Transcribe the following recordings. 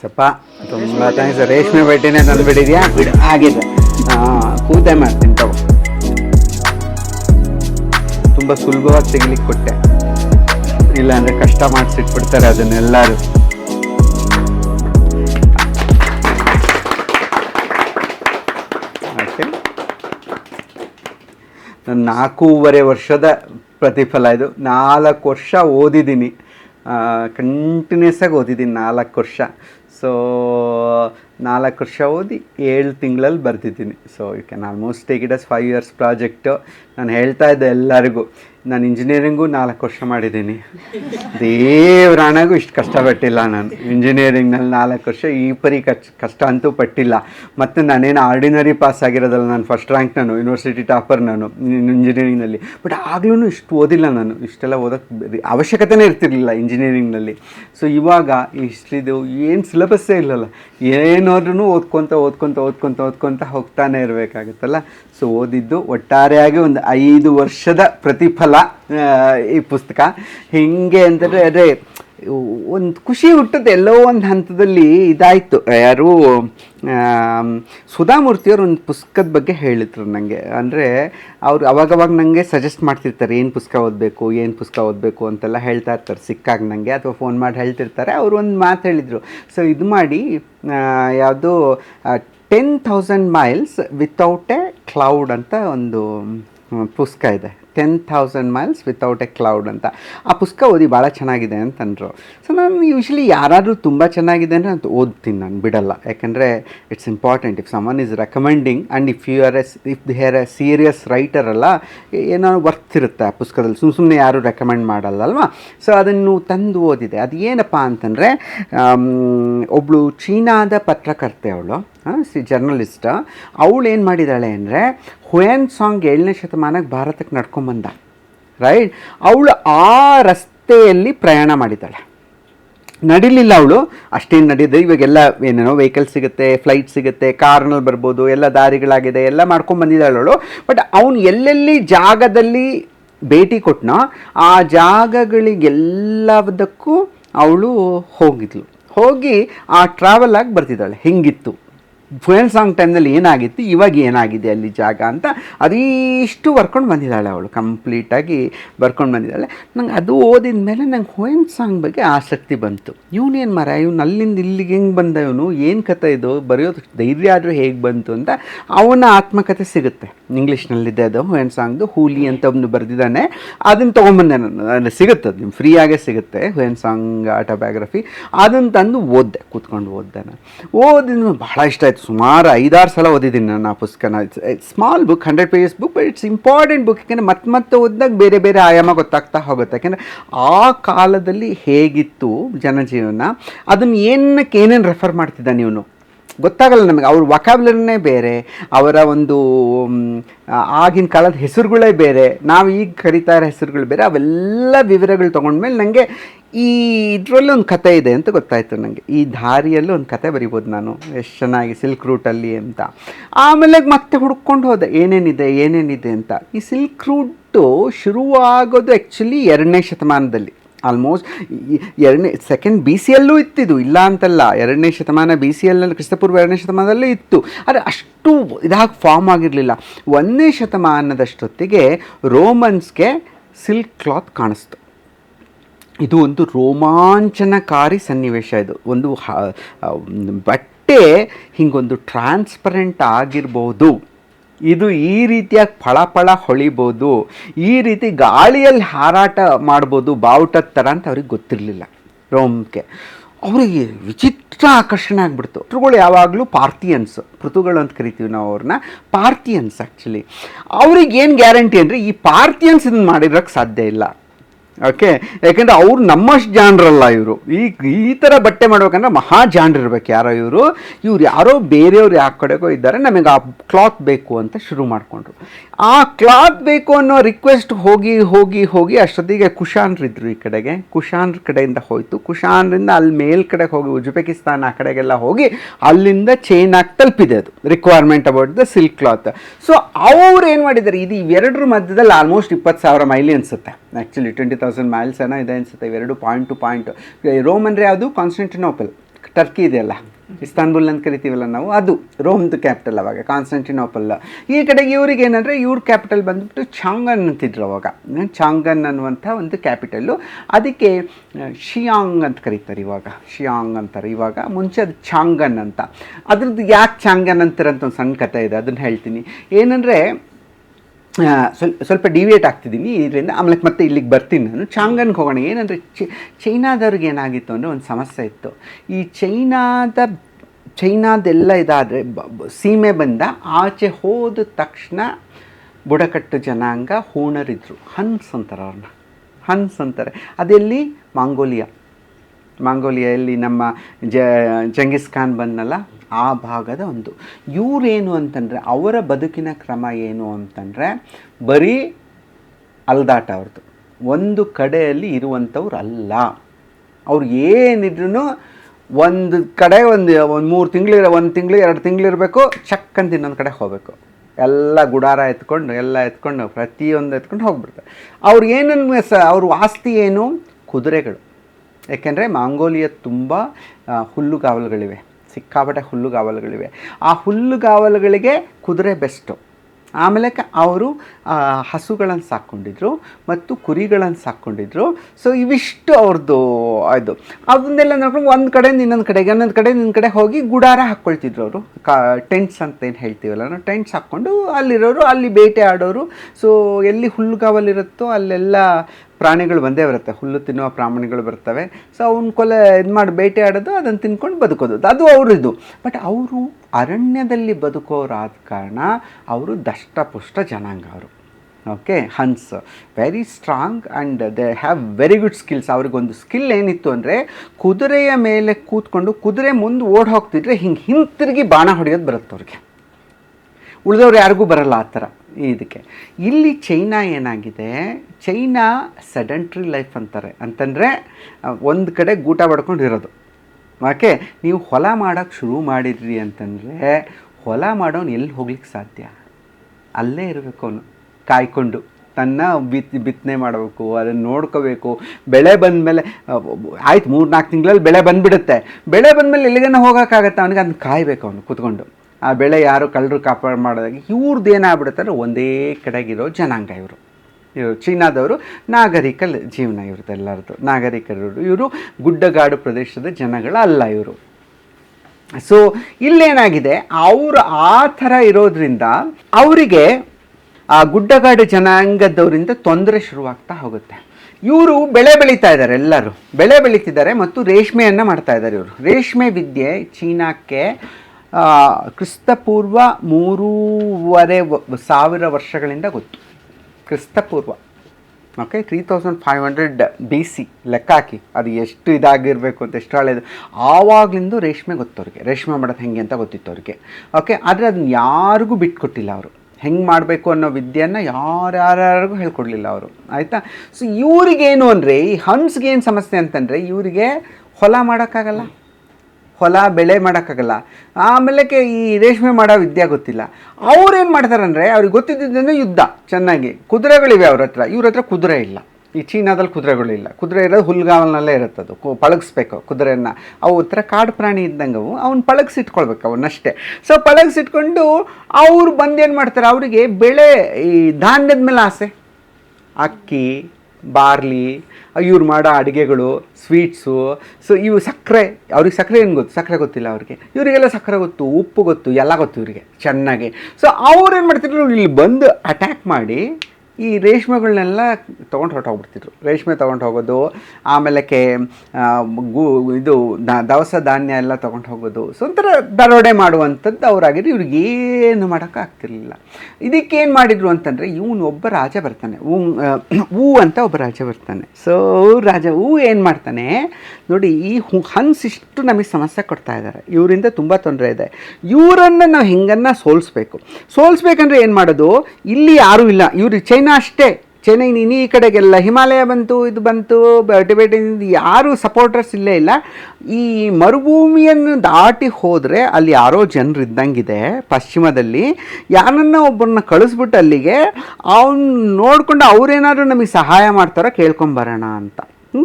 ಥ್ಯಾಂಕ್ಸಪ್ಪ ತುಂಬ ಥ್ಯಾಂಕ್ಸ್ ರೇಷ್ಮೆ ಬಟ್ಟೆನೇ ತಂದುಬಿಟ್ಟಿದ್ಯಾ? ಬಿಡು ಆಗಿದೆ ಕೂತೆ ಮಾಡ್ತೀನಿ, ತಗೋ. ತುಂಬ ಸುಲಭವಾಗಿ ತೆಗಿಲಿಕ್ಕೆ ಕೊಟ್ಟೆ. ಇಲ್ಲ ಅಂದರೆ ಕಷ್ಟ ಮಾಡಿಸಿಟ್ಬಿಡ್ತಾರೆ ಅದನ್ನೆಲ್ಲರೂ. ನನ್ನ ನಾಲ್ಕೂವರೆ ವರ್ಷದ ಪ್ರತಿಫಲ ಇದು. ನಾಲ್ಕು ವರ್ಷ ಓದಿದ್ದೀನಿ. ಕಂಟಿನ್ಯೂಸ್ ಆಗಿ ಓದಿದ್ದೀನಿ ನಾಲ್ಕು ವರ್ಷ. ಸೊ ನಾಲ್ಕು ವರ್ಷ ಓದಿ ಏಳು ತಿಂಗಳಲ್ಲಿ ಬರ್ತಿದ್ದೀನಿ. So you can almost take it as five years project ನಾನು ಹೇಳ್ತಾ ಇದ್ದೆ ಎಲ್ಲರಿಗೂ. ನಾನು ಇಂಜಿನಿಯರಿಂಗು ನಾಲ್ಕು ವರ್ಷ ಮಾಡಿದ್ದೀನಿ. ದೇವ್ರಾಣಗೂ ಇಷ್ಟು ಕಷ್ಟಪಟ್ಟಿಲ್ಲ ನಾನು. ಇಂಜಿನಿಯರಿಂಗ್ನಲ್ಲಿ ನಾಲ್ಕು ವರ್ಷ ಈ ಪರಿ ಕಚ್, ಕಷ್ಟ ಅಂತೂ ಪಟ್ಟಿಲ್ಲ. ಮತ್ತು ನಾನೇನು ಆರ್ಡಿನರಿ ಪಾಸ್ ಆಗಿರೋದಲ್ಲ ನಾನು ಫಸ್ಟ್ ರ್ಯಾಂಕ್ ನಾನು ಯೂನಿವರ್ಸಿಟಿ ಟಾಪರ್ ನಾನು ಇಂಜಿನಿಯರಿಂಗ್ನಲ್ಲಿ ಬಟ್ ಆಗಲೂ ಇಷ್ಟು ಓದಿಲ್ಲ ನಾನು. ಇಷ್ಟೆಲ್ಲ ಓದೋಕ್ಕೆ ಅವಶ್ಯಕತೆನೇ ಇರ್ತಿರ್ಲಿಲ್ಲ ಇಂಜಿನಿಯರಿಂಗ್ನಲ್ಲಿ ಸೊ ಇವಾಗ ಈ ಹಿಸ್ಟ್ರಿದು ಏನು ಸಿಲೆಬಸ್ಸೇ ಇಲ್ಲಲ್ಲ. ಏನಾದ್ರೂ ಓದ್ಕೊತ ಓದ್ಕೊತ ಓದ್ಕೊತ ಓದ್ಕೊತ ಹೋಗ್ತಾನೆ ಇರಬೇಕಾಗುತ್ತಲ್ಲ. ಸೊ ಓದಿದ್ದು ಒಟ್ಟಾರೆಯಾಗಿ ಒಂದು ಐದು ವರ್ಷದ ಪ್ರತಿಫಲ ಈ ಪುಸ್ತಕ. ಹೇಗೆ ಅಂತಂದರೆ ಅದೇ, ಒಂದು ಖುಷಿ ಹುಟ್ಟುತ್ತೆ. ಎಲ್ಲೋ ಒಂದು ಹಂತದಲ್ಲಿ ಇದಾಯಿತು. ಯಾರು ಸುಧಾಮೂರ್ತಿಯವರು ಒಂದು ಪುಸ್ತಕದ ಬಗ್ಗೆ ಹೇಳಿದ್ರು ನನಗೆ ಅಂದರೆ ಅವ್ರು ಅವಾಗವಾಗ ನನಗೆ ಸಜೆಸ್ಟ್ ಮಾಡ್ತಿರ್ತಾರೆ, ಏನು ಪುಸ್ತಕ ಓದಬೇಕು, ಏನು ಪುಸ್ತಕ ಓದಬೇಕು ಅಂತೆಲ್ಲ ಹೇಳ್ತಾ ಇರ್ತಾರೆ, ಸಿಕ್ಕಾಗ ನನಗೆ ಅಥವಾ ಫೋನ್ ಮಾಡಿ ಹೇಳ್ತಿರ್ತಾರೆ. ಅವರು ಒಂದು ಮಾತು ಹೇಳಿದರು. ಸೊ ಇದು ಮಾಡಿ ಯಾವುದು ten thousand miles without a cloud ಅಂತ ಒಂದು ಪುಸ್ತಕ ಇದೆ. Ten thousand miles without a cloud ಅಂತ. ಆ ಪುಸ್ತಕ ಓದಿ ಭಾಳ ಚೆನ್ನಾಗಿದೆ ಅಂತಂದರು. ಸೊ ನಾನು ಯೂಶ್ವಲಿ ಯಾರಾದರೂ ತುಂಬ ಚೆನ್ನಾಗಿದೆ ಅಂದರೆ ಅಂತ ಓದ್ತೀನಿ ನಾನು, ಬಿಡಲ್ಲ. ಯಾಕಂದರೆ it's important if someone is recommending and if you are as if they are a serious writer ಅಲ್ಲ, ಏನೋ ವರ್ತ್ ಇರುತ್ತೆ ಆ ಪುಸ್ತಕದಲ್ಲಿ. ಸುಮ್ಮ ಸುಮ್ಮನೆ ಯಾರೂ ರೆಕಮೆಂಡ್ ಮಾಡಲ್ಲ, ಅಲ್ವಾ? ಸೊ ಅದನ್ನು ತಂದು ಓದಿದೆ. ಅದು ಏನಪ್ಪ ಅಂತಂದರೆ ಒಬ್ಬಳು ಚೀನಾದ ಪತ್ರಕರ್ತೆ ಅವಳು. ಸಿ ಜರ್ನಲಿಸ್ಟ್ ಅವಳು ಏನು ಮಾಡಿದ್ದಾಳೆ ಅಂದರೆ ಹುಯನ್ ಸಾಂಗ್ ಏಳನೇ ಶತಮಾನಕ್ಕೆ ಭಾರತಕ್ಕೆ ನಡ್ಕೊಂಬಂದ ರೈಟ್ ಅವಳು ಆ ರಸ್ತೆಯಲ್ಲಿ ಪ್ರಯಾಣ ಮಾಡಿದ್ದಾಳೆ ನಡಿಲಿಲ್ಲ ಅವಳು. ಅಷ್ಟೇನು ನಡೀದೆ. ಇವಾಗೆಲ್ಲ ಏನೇನೋ ವೆಹಿಕಲ್ ಸಿಗುತ್ತೆ ಫ್ಲೈಟ್ ಸಿಗುತ್ತೆ, ಕಾರ್ನಲ್ಲಿ ಬರ್ಬೋದು, ಎಲ್ಲ ದಾರಿಗಳಾಗಿದೆ, ಎಲ್ಲ ಮಾಡ್ಕೊಂಡು ಬಂದಿದ್ದಾಳೆ ಅವಳು. ಬಟ್ ಅವನು ಎಲ್ಲೆಲ್ಲಿ ಜಾಗದಲ್ಲಿ ಭೇಟಿ ಕೊಟ್ಟನೋ ಆ ಜಾಗಗಳಿಗೆಲ್ಲದಕ್ಕೂ ಅವಳು ಹೋಗಿದ್ಲು. ಹೋಗಿ ಆ ಟ್ರಾವೆಲ್ ಆಗಿ ಬರ್ತಿದ್ದಾಳೆ. ಹೆಂಗಿತ್ತು? ಫುಯಲ್ ಸಾಂಗ್ ಟೈಮ್ನಲ್ಲಿ ಏನಾಗಿತ್ತು? ಇವಾಗ ಏನಾಗಿದೆ ಅಲ್ಲಿ ಜಾಗ ಅಂತ ಅದಿಷ್ಟು ಬರ್ಕೊಂಡು ಬಂದಿದ್ದಾಳೆ ಅವಳು. ಕಂಪ್ಲೀಟಾಗಿ ಬರ್ಕೊಂಡು ಬಂದಿದ್ದಾಳೆ. ನಂಗೆ ಅದು ಓದಿದ ಮೇಲೆ ನಂಗೆ ಹುಯನ್ ಸಾಂಗ್ ಬಗ್ಗೆ ಆಸಕ್ತಿ ಬಂತು. ಇವನೇನು ಮರ ಇವನು ಅಲ್ಲಿಂದ ಇಲ್ಲಿಗೆ ಹೆಂಗೆ ಬಂದ ಇವನು? ಏನು ಕತೆ ಇದು? ಬರೆಯೋದು ಧೈರ್ಯ ಆದರೂ ಹೇಗೆ ಬಂತು ಅಂತ ಅವನ ಆತ್ಮಕತೆ ಸಿಗುತ್ತೆ. ಇಂಗ್ಲೀಷ್ನಲ್ಲಿದೆ ಅದು ಹೋಯನ್ ಸಾಂಗ್ದು. ಹೂಲಿ ಅಂತ ಒಂದು ಬರೆದಿದ್ದಾನೆ. ಅದನ್ನು ತೊಗೊಂಬಂದೆ ನಾನು. ಸಿಗುತ್ತೆ ಅದು. ನಿಮ್ಗೆ ಫ್ರೀಯಾಗೇ ಸಿಗುತ್ತೆ ಹೋಯನ್ ಸಾಂಗ್ ಆಟೋಬಯೋಗ್ರಫಿ ಅದನ್ನು ತಂದು ಓದಿದೆ, ಕೂತ್ಕೊಂಡು ಓದಿದೆ ನಾನು. ಓದಿದ ಭಾಳ ಇಷ್ಟ ಆಯಿತು. ಸುಮಾರು ಐದಾರು ಸಲ ಓದಿದ್ದೀನಿ ನಾನು ಆ ಪುಸ್ತಕನ. Small book hundred pages book but it's important book ಯಾಕೆಂದರೆ ಮತ್ತೆ ಮತ್ತೆ ಓದಿದಾಗ ಬೇರೆ ಬೇರೆ ಆಯಾಮ ಗೊತ್ತಾಗ್ತಾ ಹೋಗುತ್ತೆ. ಯಾಕೆಂದರೆ ಆ ಕಾಲದಲ್ಲಿ ಹೇಗಿತ್ತು ಜನಜೀವನ? ಅದನ್ನು ಏನಕ್ಕೆ ಏನೇನು ರೆಫರ್ ಮಾಡ್ತಿದ್ದಾನೆ ಇವನು? ಗೊತ್ತಾಗಲ್ಲ ನಮಗೆ. ಅವ್ರ ವಕಾಬ್ಲರಿನೇ ಬೇರೆ, ಅವರ ಒಂದು ಆಗಿನ ಕಾಲದ ಹೆಸರುಗಳೇ ಬೇರೆ. ನಾವು ಈಗ ಕರಿತಾ ಇರೋ ಹೆಸರುಗಳು ಬೇರೆ. ಅವೆಲ್ಲ ವಿವರಗಳು ತೊಗೊಂಡ್ಮೇಲೆ ನನಗೆ ಈ ಇದರಲ್ಲಿ ಒಂದು ಕತೆ ಇದೆ ಅಂತ ಗೊತ್ತಾಯಿತು ನನಗೆ ಈ ದಾರಿಯಲ್ಲೂ ಒಂದು ಕತೆ ಬರಿಬೋದು ನಾನು. ಎಷ್ಟು ಚೆನ್ನಾಗಿ ಸಿಲ್ಕ್ ರೂಟಲ್ಲಿ ಅಂತ. ಆಮೇಲೆ ಮತ್ತೆ ಹುಡ್ಕೊಂಡು ಹೋದೆ. ಏನೇನಿದೆ ಏನೇನಿದೆ ಅಂತ. ಈ ಸಿಲ್ಕ್ ರೂಟು ಶುರುವಾಗೋದು ಆ್ಯಕ್ಚುಲಿ ಎರಡನೇ ಶತಮಾನದಲ್ಲಿ. ಆಲ್ಮೋಸ್ಟ್ ಎರಡನೇ ಸೆಕೆಂಡ್ ಬಿ ಸಿ ಯಲ್ಲೂ ಇತ್ತಿದು, ಇಲ್ಲ ಅಂತಲ್ಲ, ಎರಡನೇ ಶತಮಾನ ಬಿ ಸಿ ಎಲ್ನಲ್ಲಿ ಕ್ರಿಸ್ತಪೂರ್ವ ಎರಡನೇ ಶತಮಾನದಲ್ಲೇ ಇತ್ತು. ಆದರೆ ಅಷ್ಟು ಇದಾಗಿ ಫಾರ್ಮ್ ಆಗಿರಲಿಲ್ಲ. ಒಂದನೇ ಶತಮಾನದಷ್ಟೊತ್ತಿಗೆ ರೋಮನ್ಸ್ಗೆ ಸಿಲ್ಕ್ ಕ್ಲಾತ್ ಕಾಣಿಸ್ತು. ಇದು ಒಂದು ರೋಮಾಂಚನಕಾರಿ ಸನ್ನಿವೇಶ ಇದು. ಒಂದು ಬಟ್ಟೆ ಹಿಂಗೊಂದು ಟ್ರಾನ್ಸ್ಪರೆಂಟ್ ಆಗಿರ್ಬೋದು. ಇದು ಈ ರೀತಿಯಾಗಿ ಫಳಫಳ ಹೊಳಿಬೋದು, ಈ ರೀತಿ ಗಾಳಿಯಲ್ಲಿ ಹಾರಾಟ ಮಾಡ್ಬೋದು ಬಾವುಟದ ಥರ ಅಂತ ಅವ್ರಿಗೆ ಗೊತ್ತಿರಲಿಲ್ಲ ರೋಮ್ಗೆ. ಅವರಿಗೆ ವಿಚಿತ್ರ ಆಕರ್ಷಣೆ ಆಗಿಬಿಡ್ತು. ಋತುಗಳು ಯಾವಾಗಲೂ ಪಾರ್ಥಿಯನ್ಸ್, ಋತುಗಳು ಅಂತ ಕರಿತೀವಿ ನಾವು ಅವ್ರನ್ನ, ಪಾರ್ಥಿಯನ್ಸ್ ಆ್ಯಕ್ಚುಲಿ ಅವ್ರಿಗೆ ಏನು ಗ್ಯಾರಂಟಿ ಅಂದರೆ ಈ ಪಾರ್ಥಿಯನ್ಸ್ ಇದನ್ನು ಮಾಡಿರೋಕ್ಕೆ ಸಾಧ್ಯ ಇಲ್ಲ. ಓಕೆ? ಯಾಕೆಂದರೆ ಅವ್ರು ನಮ್ಮಷ್ಟು ಜಾಣರಲ್ಲ ಇವರು. ಈ ಈ ಥರ ಬಟ್ಟೆ ಮಾಡ್ಬೇಕಂದ್ರೆ ಮಹಾ ಜಾಣ್ರಿರ್ಬೇಕು ಯಾರೋ ಇವರು. ಇವ್ರು ಯಾರೋ ಬೇರೆಯವ್ರು ಯಾವ ಕಡೆಗೋ ಇದ್ದಾರೆ, ನಮಗೆ ಆ ಕ್ಲಾತ್ ಬೇಕು ಅಂತ ಶುರು ಮಾಡಿಕೊಂಡ್ರು. ಆ ಕ್ಲಾತ್ ಬೇಕು ಅನ್ನೋ ರಿಕ್ವೆಸ್ಟ್ ಹೋಗಿ ಹೋಗಿ ಹೋಗಿ ಅಷ್ಟೊತ್ತಿಗೆ ಕುಶಾನ್ರಿದ್ರು ಈ ಕಡೆಗೆ. ಕುಶಾನ್ ಕಡೆಯಿಂದ ಹೋಯಿತು. ಕುಶಾನ್ರಿಂದ ಅಲ್ಲಿ ಮೇಲ್ ಕಡೆಗೆ ಹೋಗಿ, ಉಜ್ಬೇಕಿಸ್ತಾನ್ ಆ ಕಡೆಗೆಲ್ಲ ಹೋಗಿ ಅಲ್ಲಿಂದ ಚೈನ್ ಆಗಿ ತಲುಪಿದೆ ಅದು. Requirement about the silk cloth so ಅವ್ರು ಏನು ಮಾಡಿದ್ದಾರೆ? ಇದು ಇವೆರಡರ ಮಧ್ಯದಲ್ಲಿ ಆಲ್ಮೋಸ್ಟ್ ಇಪ್ಪತ್ತು ಸಾವಿರ ಮೈಲಿ ಅನಿಸುತ್ತೆ. ಆ್ಯಕ್ಚುಲಿ ಟ್ವೆಂಟಿ ತೌಸಂಡ್ ಮೈಲ್ಸ್ ಏನೋ ಇದೆ ಅನಿಸುತ್ತೆ, ಇವೆರಡು ಪಾಯಿಂಟ್ ಟು ಪಾಯಿಂಟ್ ರೋಮ್ ಅಂದರೆ ಯಾವುದು ಕಾನ್ಸ್ಟೆಂಟಿನೋಪಲ್ ಟರ್ಕಿ ಇದೆಯಲ್ಲ ಇಸ್ತಾನ್ಬುಲ್ ಅಂತ ಕರಿತೀವಲ್ಲ ನಾವು, ಅದು ರೋಮ್ದು ಕ್ಯಾಪಿಟಲ್ ಅವಾಗ ಕಾನ್ಸ್ಟಂಟಿನೋಪಲ್ ಈ ಕಡೆಗೆ ಇವ್ರಿಗೆ ಏನಂದರೆ, ಇವ್ರ ಕ್ಯಾಪಿಟಲ್ ಬಂದುಬಿಟ್ಟು ಚಾಂಗನ್ ಅಂತಿದ್ರು ಅವಾಗ. ಚಾಂಗನ್ ಅನ್ನುವಂಥ ಒಂದು ಕ್ಯಾಪಿಟಲ್ಲು ಅದಕ್ಕೆ ಶಿಯಾಂಗ್ ಅಂತ ಕರೀತಾರೆ ಇವಾಗ. ಶಿಯಾಂಗ್ ಅಂತಾರೆ. ಇವಾಗ ಮುಂಚೆ ಅದು ಚಾಂಗನ್ ಅಂತ. ಅದ್ರದ್ದು ಯಾಕೆ ಚಾಂಗನ್ ಅಂತಾರಂತ ಒಂದು ಸಣ್ಣ ಕಥೆ ಇದೆ, ಅದನ್ನು ಹೇಳ್ತೀನಿ. ಏನಂದರೆ ಸ್ವಲ್ಪ ಸ್ವಲ್ಪ ಡಿವಿಯೇಟ್ ಆಗ್ತಿದ್ದೀನಿ. ಇದರಿಂದ ಆಮೇಲೆ ಮತ್ತೆ ಇಲ್ಲಿಗೆ ಬರ್ತೀನಿ ನಾನು. ಚಾಂಗನ್ಗೆ ಹೋಗೋಣ. ಏನಂದರೆ ಚೈನಾದವ್ರಿಗೆ ಏನಾಗಿತ್ತು ಅಂದರೆ ಒಂದು ಸಮಸ್ಯೆ ಇತ್ತು. ಈ ಚೈನಾದ, ಚೈನಾದೆಲ್ಲ ಇದಾದರೆ ಸೀಮೆ ಬಂದ ಆಚೆ ಹೋದ ತಕ್ಷಣ ಬುಡಕಟ್ಟು ಜನಾಂಗ ಹೂಣರಿದ್ರು. ಹನ್ಸ್ ಅಂತಾರೆ ಅವ್ರನ್ನ ಹನ್ಸ್ ಅಂತಾರೆ. ಅದೆಲ್ಲಿ? ಮಾಂಗೋಲಿಯಾ. ಮಾಂಗೋಲಿಯಲ್ಲಿ ನಮ್ಮ ಜಂಗಿಸ್ ಖಾನ್ ಬಂದನಲ್ಲ? ಆ ಭಾಗದ ಒಂದು. ಇವರೇನು ಅಂತಂದರೆ, ಅವರ ಬದುಕಿನ ಕ್ರಮ ಏನು ಅಂತಂದರೆ, ಬರೀ ಅಲ್ದಾಟ ಅವ್ರದ್ದು ಒಂದು ಕಡೆಯಲ್ಲಿ ಇರುವಂಥವ್ರು ಅಲ್ಲ. ಅವ್ರು ಏನಿದ್ರು ಒಂದು ಕಡೆ ಒಂದು ಒಂದು ಮೂರು ತಿಂಗಳಿರ ಒಂದು ತಿಂಗಳು, ಎರಡು ತಿಂಗಳು ಇರಬೇಕು ಚಕ್ ಅಂತ ಇನ್ನೊಂದು ಕಡೆ ಹೋಗಬೇಕು. ಎಲ್ಲ ಗುಡಾರ ಎತ್ಕೊಂಡು, ಎಲ್ಲ ಎತ್ಕೊಂಡು, ಪ್ರತಿಯೊಂದು ಎತ್ಕೊಂಡು ಹೋಗ್ಬಿಡ್ತಾರೆ. ಅವ್ರು ಏನನ್ನು ಸ, ಅವ್ರ ಆಸ್ತಿ ಏನು? ಕುದುರೆಗಳು. ಯಾಕೆಂದರೆ ಮಾಂಗೋಲಿಯ ತುಂಬ ಹುಲ್ಲುಗಾವಲುಗಳಿವೆ. ಸಿಕ್ಕಾಪಟ್ಟೆ ಹುಲ್ಲುಗಾವಲುಗಳಿವೆ. ಆ ಹುಲ್ಲುಗಾವಲುಗಳಿಗೆ ಕುದುರೆ ಬೆಸ್ಟು ಆಮೇಲೆ ಅವರು ಹಸುಗಳನ್ನು ಸಾಕ್ಕೊಂಡಿದ್ರು ಮತ್ತು ಕುರಿಗಳನ್ನು ಸಾಕ್ಕೊಂಡಿದ್ರು ಸೊ ಇವಿಷ್ಟು ಅವ್ರದ್ದು ಇದು. ಅದನ್ನೆಲ್ಲ ನೋಡ್ಕೊಂಡು ಒಂದು ಕಡೆ ಇನ್ನೊಂದು ಕಡೆಗೆ ಇನ್ನೊಂದು ಕಡೆ ಇನ್ನೊಂದು ಕಡೆ ಹೋಗಿ ಗುಡಾರ ಹಾಕ್ಕೊಳ್ತಿದ್ರು ಅವರು. ಕಾ ಟೆಂಟ್ಸ್ ಅಂತ ಏನು ಹೇಳ್ತೀವಲ್ಲ, ನಾವು ಟೆಂಟ್ಸ್ ಹಾಕ್ಕೊಂಡು ಅಲ್ಲಿರೋರು, ಅಲ್ಲಿ ಬೇಟೆ ಆಡೋರು. ಸೊ ಎಲ್ಲಿ ಹುಲ್ಲುಗಾವಲಿರುತ್ತೋ ಅಲ್ಲೆಲ್ಲ ಪ್ರಾಣಿಗಳು ಬಂದೇ ಬರುತ್ತೆ. ಹುಲ್ಲು ತಿನ್ನುವ ಪ್ರಾಣಿಗಳು ಬರ್ತವೆ. ಸೊ ಅವ್ನ ಕೊಲೆ ಇದು ಮಾಡಿ ಬೇಟೆ ಆಡೋದು ಅದನ್ನು ತಿನ್ಕೊಂಡು ಬದುಕೋದು. ಅದು ಅವರು ಬಟ್ ಅವರು ಅರಣ್ಯದಲ್ಲಿ ಬದುಕೋರಾದ ಕಾರಣ ಅವರು ದಷ್ಟಪುಷ್ಟ ಜನಾಂಗ ಅವರು. Okay Huns very strong and they have very good skills ಅವ್ರಿಗೊಂದು ಸ್ಕಿಲ್ ಏನಿತ್ತು ಅಂದರೆ, ಕುದುರೆಯ ಮೇಲೆ ಕೂತ್ಕೊಂಡು ಕುದುರೆ ಮುಂದೆ ಓಡ್ ಹೋಗ್ತಿದ್ರೆ ಹಿಂಗೆ ಹಿಂತಿರುಗಿ ಬಾಣ ಹೊಡೆಯೋದು ಬರುತ್ತೆ ಅವ್ರಿಗೆ. ಉಳಿದವ್ರು ಯಾರಿಗೂ ಬರಲ್ಲ ಆ ಥರ ಇದಕ್ಕೆ. ಇಲ್ಲಿ ಚೈನಾ ಏನಾಗಿದೆ? ಚೈನಾ ಸೆಡೆಂಟ್ರಿ ಲೈಫ್ ಅಂತಾರೆ. ಅಂತಂದರೆ ಒಂದು ಕಡೆ ಗೂಟ ಪಡ್ಕೊಂಡು ಇರೋದು. ಓಕೆ ನೀವು ಹೊಲ ಮಾಡೋಕ್ಕೆ ಶುರು ಮಾಡಿದ್ರಿ ಅಂತಂದರೆ, ಹೊಲ ಮಾಡೋನು ಎಲ್ಲಿ ಹೋಗ್ಲಿಕ್ಕೆ ಸಾಧ್ಯ? ಅಲ್ಲೇ ಇರಬೇಕು ಅವನು, ಕಾಯ್ಕೊಂಡು. ತನ್ನ ಬಿತ್, ಬಿತ್ತನೆ ಮಾಡಬೇಕು, ಅದನ್ನು ನೋಡ್ಕೋಬೇಕು. ಬೆಳೆ ಬಂದಮೇಲೆ ಆಯ್ತು ಮೂರು ನಾಲ್ಕು ತಿಂಗಳಲ್ಲಿ ಬೆಳೆ ಬಂದುಬಿಡುತ್ತೆ. ಬೆಳೆ ಬಂದಮೇಲೆ ಎಲ್ಲಿಗನ್ನ ಹೋಗೋಕ್ಕಾಗತ್ತೆ? ಅವನಿಗೆ ಅದನ್ನ ಕಾಯಬೇಕು ಅವನು, ಕೂತ್ಕೊಂಡು. ಆ ಬೆಳೆ ಯಾರು ಕಳ್ಳರು ಕಾಪಾಡು ಮಾಡೋದಾಗಿ ಇವ್ರದ್ದು ಏನಾಗ್ಬಿಡುತ್ತೆ ಅಂದರೆ ಒಂದೇ ಕಡೆಗಿರೋ ಜನಾಂಗ ಇವರು. ಇವರು ಚೀನಾದವರು, ನಾಗರಿಕ ಜೀವನ ಇವ್ರದ್ದು ಎಲ್ಲರದ್ದು ನಾಗರಿಕರು ಇವರು, ಗುಡ್ಡಗಾಡು ಪ್ರದೇಶದ ಜನಗಳು ಅಲ್ಲ ಇವರು. ಸೊ ಇಲ್ಲೇನಾಗಿದೆ, ಅವರು ಆ ಥರ ಇರೋದ್ರಿಂದ ಅವರಿಗೆ ಆ ಗುಡ್ಡಗಾಡು ಜನಾಂಗದವರಿಂದ ತೊಂದರೆ ಶುರುವಾಗ್ತಾ ಹೋಗುತ್ತೆ. ಇವರು ಬೆಳೆ ಬೆಳೀತಾ ಇದ್ದಾರೆ ಎಲ್ಲರೂ. ಬೆಳೆ ಬೆಳೀತಿದ್ದಾರೆ ಮತ್ತು ರೇಷ್ಮೆಯನ್ನು ಮಾಡ್ತಾ ಇದ್ದಾರೆ ಇವರು. ರೇಷ್ಮೆ ವಿದ್ಯೆ ಚೀನಾಕ್ಕೆ ಕ್ರಿಸ್ತಪೂರ್ವ ಮೂರೂವರೆ ಸಾವಿರ ವರ್ಷಗಳಿಂದ ಗೊತ್ತು. ಕ್ರಿಸ್ತಪೂರ್ವ. Okay three thousand five hundred B C ಲೆಕ್ಕ ಹಾಕಿ. ಅದು ಎಷ್ಟು ಇದಾಗಿರಬೇಕು ಅಂತ ಎಷ್ಟು ಹಳೆಯದು ಆವಾಗಲಿಂದ ರೇಷ್ಮೆ ಗೊತ್ತು ಅವ್ರಿಗೆ ರೇಷ್ಮೆ ಮಾಡೋದು ಹೆಂಗೆ ಅಂತ ಗೊತ್ತಿತ್ತು ಅವ್ರಿಗೆ ಓಕೆ ಆದರೆ ಅದನ್ನ ಯಾರಿಗೂ ಬಿಟ್ಕೊಟ್ಟಿಲ್ಲ ಅವರು. ಹೆಂಗೆ ಮಾಡಬೇಕು ಅನ್ನೋ ವಿದ್ಯೆಯನ್ನು ಯಾರ್ಯಾರಿಗೂ ಹೇಳ್ಕೊಡ್ಲಿಲ್ಲ ಅವರು. ಆಯಿತಾ? ಸೊ ಇವರಿಗೇನು ಅಂದರೆ, ಈ ಹಂಸ್ಗೆ ಏನು ಸಮಸ್ಯೆ ಅಂತಂದರೆ, ಇವರಿಗೆ ಹೊಲ ಮಾಡೋಕ್ಕಾಗಲ್ಲ. ಹೊಲ, ಬೆಳೆ ಮಾಡೋಕ್ಕಾಗಲ್ಲ. ಆಮೇಲೆ ಈ ರೇಷ್ಮೆ ಮಾಡೋ ವಿದ್ಯೆ ಗೊತ್ತಿಲ್ಲ. ಅವ್ರೇನು ಮಾಡ್ತಾರಂದರೆ, ಅವ್ರಿಗೆ ಗೊತ್ತಿದ್ದಂದ್ರೆ ಯುದ್ಧ, ಚೆನ್ನಾಗಿ. ಕುದುರೆಗಳಿವೆ ಅವ್ರ ಹತ್ರ. ಇವ್ರ ಹತ್ರ ಕುದುರೆ ಇಲ್ಲ. ಈ ಚೀನಾದಲ್ಲಿ ಕುದುರೆಗಳಿಲ್ಲ ಕುದುರೆ ಇರೋದು ಹುಲ್ಗಾವಲ್ನಲ್ಲೇ ಇರುತ್ತದು. ಕು- ಪಳಗಿಸ್ಬೇಕು ಕುದುರೆಯನ್ನು. ಅವು ಥರ ಕಾಡು ಪ್ರಾಣಿ ಇದ್ದಂಗೆ ಅವು ಅವ್ನು ಪಳಗಿಸಿಟ್ಕೊಳ್ಬೇಕು ಅವನ್ನಷ್ಟೇ ಸೊ ಪಳಗಿಸಿಟ್ಕೊಂಡು ಅವ್ರು ಬಂದೇನು ಮಾಡ್ತಾರೆ? ಅವರಿಗೆ ಬೆಳೆ, ಈ ಧಾನ್ಯದ ಮೇಲೆ ಆಸೆ. ಅಕ್ಕಿ ಬಾರ್ಲಿ, ಇವ್ರು ಮಾಡೋ ಅಡುಗೆಗಳು ಸ್ವೀಟ್ಸು ಸೊ ಇವು ಸಕ್ಕರೆ, ಅವ್ರಿಗೆ ಸಕ್ಕರೆ ಏನು ಗೊತ್ತು? ಸಕ್ಕರೆ ಗೊತ್ತಿಲ್ಲ ಅವ್ರಿಗೆ. ಇವರಿಗೆಲ್ಲ ಸಕ್ಕರೆ ಗೊತ್ತು, ಉಪ್ಪು ಗೊತ್ತು, ಎಲ್ಲ ಗೊತ್ತು ಇವರಿಗೆ, ಚೆನ್ನಾಗಿ. ಸೊ ಅವ್ರು ಏನು ಮಾಡ್ತಿದ್ರು, ಇಲ್ಲಿ ಬಂದು ಅಟ್ಯಾಕ್ ಮಾಡಿ ಈ ರೇಷ್ಮೆಗಳನ್ನೆಲ್ಲ ತೊಗೊಂಡು ಹೊರಟೋಗ್ಬಿಡ್ತಿದ್ರು. ರೇಷ್ಮೆ ತೊಗೊಂಡು ಹೋಗೋದು ಆಮೇಲೆ ಗೂ ಇದು ದವಸ ಧಾನ್ಯ ಎಲ್ಲ ತೊಗೊಂಡು ಹೋಗೋದು. ಸೊ ದರೋಡೆ ಮಾಡುವಂಥದ್ದು ಅವರಾಗಿದ್ದು ಇವ್ರಿಗೆ ಏನು ಮಾಡೋಕ್ಕಾಗ್ತಿರ್ಲಿಲ್ಲ ಇದಕ್ಕೇನು ಮಾಡಿದ್ರು ಅಂತಂದರೆ ಇವನು ಒಬ್ಬ ರಾಜ ಬರ್ತಾನೆ. ಆ, ಊ ಅಂತ ಒಬ್ಬ ರಾಜ ಬರ್ತಾನೆ. ಸೊ ರಾಜ ಹೂ ಏನು ಮಾಡ್ತಾನೆ ನೋಡಿ ಈ ಹು ಹನ್ಸ್ ಇಷ್ಟು ನಮಗೆ ಸಮಸ್ಯೆ ಕೊಡ್ತಾ ಇದ್ದಾರೆ ಇವರಿಂದ ತುಂಬ ತೊಂದರೆ ಇದೆ. ಇವರನ್ನು ನಾವು ಹೆಂಗನ್ನು ಸೋಲಿಸ್ಬೇಕು? ಸೋಲಿಸ್ಬೇಕಂದ್ರೆ ಏನು ಮಾಡೋದು? ಇಲ್ಲಿ ಯಾರೂ ಇಲ್ಲ. ಇವರು ಚೈನಾ ಅಷ್ಟೇ. ಚೆನ್ನೈ ಇನ್ನು ಈ ಕಡೆಗೆಲ್ಲ ಹಿಮಾಲಯ ಬಂತು, ಇದು ಬಂತು ಬ- ಟಿಬೆಟ್ ಇಂದ ಯಾರೂ ಸಪೋರ್ಟರ್ಸ್ ಇಲ್ಲೇ ಇಲ್ಲ. ಈ ಮರುಭೂಮಿಯನ್ನು ದಾಟಿ ಹೋದರೆ ಅಲ್ಲಿ ಯಾರೋ ಜನರು ಇದ್ದಂಗಿದೆ ಪಶ್ಚಿಮದಲ್ಲಿ. ಯಾರನ್ನ ಒಬ್ಬರನ್ನ ಕಳಿಸ್ಬಿಟ್ಟು ಅಲ್ಲಿಗೆ, ಅವ್ನು ನೋಡಿಕೊಂಡು ಅವರೇನಾದ್ರೂ ನಮಗೆ ಸಹಾಯ ಮಾಡ್ತಾರೋ ಕೇಳ್ಕೊಂಬರೋಣ ಅಂತ.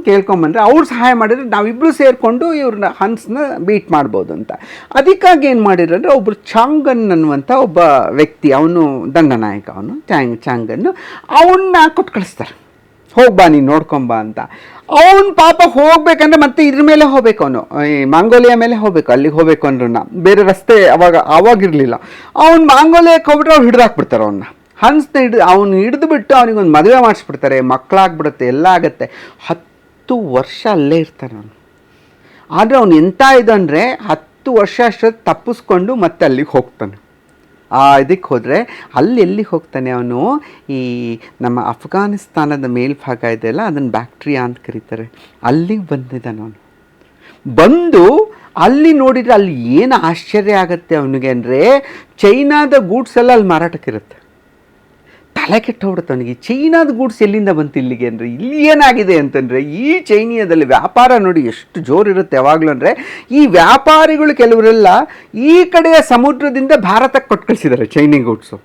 ಕೇಳ್ಕೊಂಬಂದ್ರೆ ಅವ್ರು ಸಹಾಯ ಮಾಡಿದರೆ ನಾವಿಬ್ಬರು ಸೇರಿಕೊಂಡು ಇವ್ರನ್ನ ಹನ್ಸ್ನ ಬೀಟ್ ಮಾಡ್ಬೋದು ಅಂತ. ಅದಕ್ಕಾಗಿ ಏನು ಮಾಡಿದ್ರು ಅಂದರೆ ಒಬ್ಬರು ಚಾಂಗನ್ ಅನ್ನುವಂಥ ಒಬ್ಬ ವ್ಯಕ್ತಿ, ಅವನು ದಂಡನಾಯಕ ಅವನು ಚಾಂಗ್, ಚಾಂಗನ್ನು ಅವನ್ನ ಕೊಟ್ಟು ಕಳಿಸ್ತಾರೆ. ಹೋಗ್ಬಾ ನೀನು ನೋಡ್ಕೊಂಬಾ ಅಂತ. ಅವನು ಪಾಪ ಹೋಗ್ಬೇಕಂದ್ರೆ ಮತ್ತೆ ಇದ್ರ ಮೇಲೆ ಹೋಗ್ಬೇಕು ಅವನು. ಈ ಮಾಂಗೋಲಿಯ ಮೇಲೆ ಹೋಗ್ಬೇಕು, ಅಲ್ಲಿಗೆ ಹೋಗ್ಬೇಕು ಅಂದ್ರೂ ಬೇರೆ ರಸ್ತೆ ಅವಾಗ ಆವಾಗಿರಲಿಲ್ಲ ಅವ್ನು ಮಾಂಗೋಲಿಯಕ್ಕೆ ಹೋಗ್ಬಿಟ್ರೆ ಅವ್ರು ಹಿಡ್ದಾಕ್ಬಿಡ್ತಾರೆ ಅವನ್ನ ಹನ್ಸ್ನ ಹಿಡಿದು, ಅವ್ನು ಹಿಡಿದು ಬಿಟ್ಟು ಅವನಿಗೊಂದು ಮದುವೆ ಮಾಡಿಸ್ಬಿಡ್ತಾರೆ. ಮಕ್ಕಳಾಗ್ಬಿಡುತ್ತೆ ಎಲ್ಲ ಆಗುತ್ತೆ. ಹತ್ತು ವರ್ಷ ಅಲ್ಲೇ ಇರ್ತಾನೆ ಅವನು. ಆದರೆ ಅವನು ಎಂಥ ಇದಂದರೆ ಹತ್ತು ವರ್ಷ ಅಷ್ಟೊತ್ತು ತಪ್ಪಿಸ್ಕೊಂಡು ಮತ್ತೆ ಅಲ್ಲಿಗೆ ಹೋಗ್ತಾನೆ. ಆ ಇದಕ್ಕೆ ಹೋದರೆ ಅಲ್ಲಿ ಎಲ್ಲಿಗೆ ಹೋಗ್ತಾನೆ ಅವನು? ಈ ನಮ್ಮ ಅಫ್ಘಾನಿಸ್ತಾನದ ಮೇಲ್ಭಾಗ ಇದೆಯಲ್ಲ ಅದನ್ನು ಬ್ಯಾಕ್ಟ್ರಿಯಾ ಅಂತ ಕರೀತಾರೆ. ಅಲ್ಲಿಗೆ ಬಂದಿದ್ದಾನೆ ಅವನು. ಬಂದು ಅಲ್ಲಿ ನೋಡಿದರೆ ಅಲ್ಲಿ ಏನು ಆಶ್ಚರ್ಯ ಆಗುತ್ತೆ ಅವನಿಗೆ ಅಂದರೆ, ಚೈನಾದ ಗೂಡ್ಸ್ ಎಲ್ಲ ಅಲ್ಲಿ ಮಾರಾಟಕ್ಕಿರುತ್ತೆ. ತಲೆ ಕೆಟ್ಟೋಗ್ಬಿಡುತ್ತೆ ಅವನಿಗೆ ಚೈನಾದ ಗೂಡ್ಸ್ ಎಲ್ಲಿಂದ ಬಂತು ಇಲ್ಲಿಗೆ ಅಂದರೆ, ಇಲ್ಲಿ ಏನಾಗಿದೆ ಅಂತಂದರೆ, ಈ ಚೈನೀಯದಲ್ಲಿ ವ್ಯಾಪಾರ ನೋಡಿ ಎಷ್ಟು ಜೋರಿರುತ್ತೆ ಯಾವಾಗಲೂ ಅಂದರೆ, ಈ ವ್ಯಾಪಾರಿಗಳು ಕೆಲವರೆಲ್ಲ ಈ ಕಡೆಯ ಸಮುದ್ರದಿಂದ ಭಾರತಕ್ಕೆ ಕೊಟ್ಟು ಕಳಿಸಿದ್ದಾರೆ ಚೈನಿ ಗೂಡ್ಸು.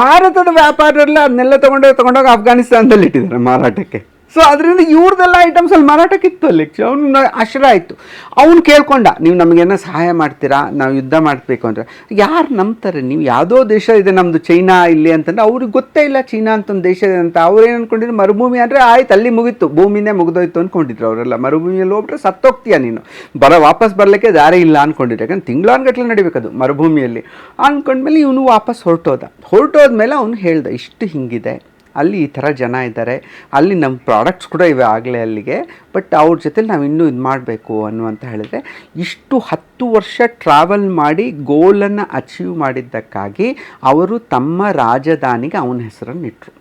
ಭಾರತದ ವ್ಯಾಪಾರರೆಲ್ಲ ಅದನ್ನೆಲ್ಲ ತೊಗೊಂಡೋಗಿ ತೊಗೊಂಡೋಗಿ ಅಫ್ಘಾನಿಸ್ತಾನದಲ್ಲಿ ಇಟ್ಟಿದ್ದಾರೆ ಮಾರಾಟಕ್ಕೆ. ಸೊ ಅದರಿಂದ ಇವ್ರದ್ದೆಲ್ಲ ಐಟಮ್ಸ್ ಅಲ್ಲಿ ಮಾರಾಟಕ್ಕಿತ್ತು ಅಲ್ಲಿ. ಅವನು ಆಶ್ರಯ ಆಯಿತು. ಅವನು ಕೇಳ್ಕೊಂಡ, ನೀವು ನಮಗೇನೋ ಸಹಾಯ ಮಾಡ್ತೀರಾ? ನಾವು ಯುದ್ಧ ಮಾಡಬೇಕು ಅಂದರೆ. ಯಾರು ನಂಬ್ತಾರೆ? ನೀವು ಯಾವುದೋ ದೇಶ ಇದೆ ನಮ್ಮದು ಚೈನಾ ಇಲ್ಲಿ ಅಂತಂದ್ರೆ ಅವ್ರಿಗೆ ಗೊತ್ತೇ ಇಲ್ಲ ಚೀನಾ ಅಂತ ಒಂದು ದೇಶ ಇದೆ ಅಂತ. ಅವ್ರೇನು ಏನು ಅನ್ಕೊಂಡಿದ್ರು? ಮರುಭೂಮಿ ಅಂದರೆ ಆಯ್ತು, ಅಲ್ಲಿ ಮುಗೀತು. ಭೂಮಿನೇ ಮುಗಿದೋಯ್ತು ಅಂದ್ಕೊಂಡಿದ್ರು ಅವರೆಲ್ಲ. ಮರುಭೂಮಿಯಲ್ಲಿ ಹೋಗ್ಬಿಟ್ರೆ ಸತ್ತೋಗ್ತೀಯ ನೀನು. ಬರ ವಾಪಸ್ ಬರಲಿಕ್ಕೆ ದಾರಿ ಇಲ್ಲ ಅಂದ್ಕೊಂಡಿದ್ರು ಯಾಕಂದ್ರೆ ತಿಂಗಳಾನ್ಗಟ್ಲೆ ನಡಿಬೇಕದು ಮರುಭೂಮಿಯಲ್ಲಿ. ಅಂದ್ಕೊಂಡ್ಮೇಲೆ ಇವನು ವಾಪಸ್ ಹೊರಟೋದ. ಹೊರಟೋದ್ಮೇಲೆ ಅವನು ಹೇಳ್ದ, ಇಷ್ಟು ಹಿಂಗಿದೆ. ಅಲ್ಲಿ ಈ ಥರ ಜನ ಇದ್ದಾರೆ. ಅಲ್ಲಿ ನಮ್ಮ ಪ್ರಾಡಕ್ಟ್ಸ್ ಕೂಡ ಇವೆ ಆಗಲೇ ಅಲ್ಲಿಗೆ. ಬಟ್ ಅವ್ರ ಜೊತೆಲಿ ನಾವು ಇನ್ನೂ ಇದು ಮಾಡಬೇಕು ಅನ್ನುವಂತ ಹೇಳಿದ್ರೆ, ಇಷ್ಟು ಹತ್ತು ವರ್ಷ ಟ್ರಾವೆಲ್ ಮಾಡಿ ಗೋಲನ್ನು ಅಚೀವ್ ಮಾಡಿದ್ದಕ್ಕಾಗಿ ಅವರು ತಮ್ಮ ರಾಜಧಾನಿಗೆ ಅವನ ಹೆಸರನ್ನು ಇಟ್ಟರು